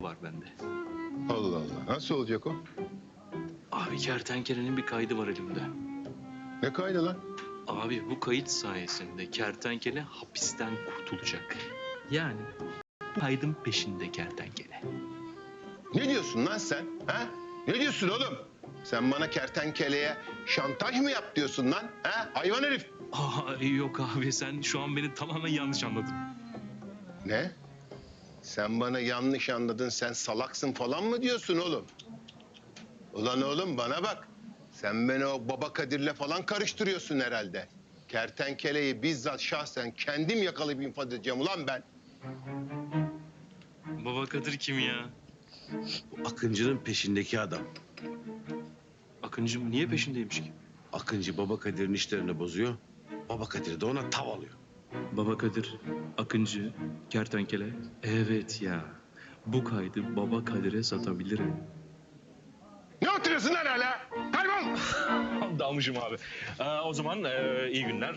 var bende. Allah Allah. Nasıl olacak o? Abi kertenkelenin bir kaydı var elimde. Ne kaydı lan? Abi bu kayıt sayesinde kertenkele hapisten kurtulacak. Yani bu kaydın peşinde kertenkele. Ne diyorsun lan sen? Ha? Ne diyorsun oğlum? Sen bana kertenkeleye şantaj mı yap diyorsun lan? Ha? Hayvan herif. Aa, yok abi sen şu an beni tamamen yanlış anladın. Ne? Sen bana yanlış anladın, sen salaksın falan mı diyorsun oğlum? Ulan oğlum bana bak. Sen beni o baba Kadir'le falan karıştırıyorsun herhalde. Kertenkeleyi bizzat şahsen kendim yakalayıp infaz edeceğim ulan ben. Baba Kadir kim ya? Akıncı'nın peşindeki adam. Akıncım niye peşindeymiş ki? Akıncı Baba Kadir'in işlerini bozuyor. Baba Kadir de ona tav alıyor. Baba Kadir, Akıncı, Kertenkele. Evet ya. Bu kaydı Baba Kadir'e satabilirim. Ne oturuyorsun lan hala? Kaybol! Dalmışım abi. Ee, o zaman e, iyi günler.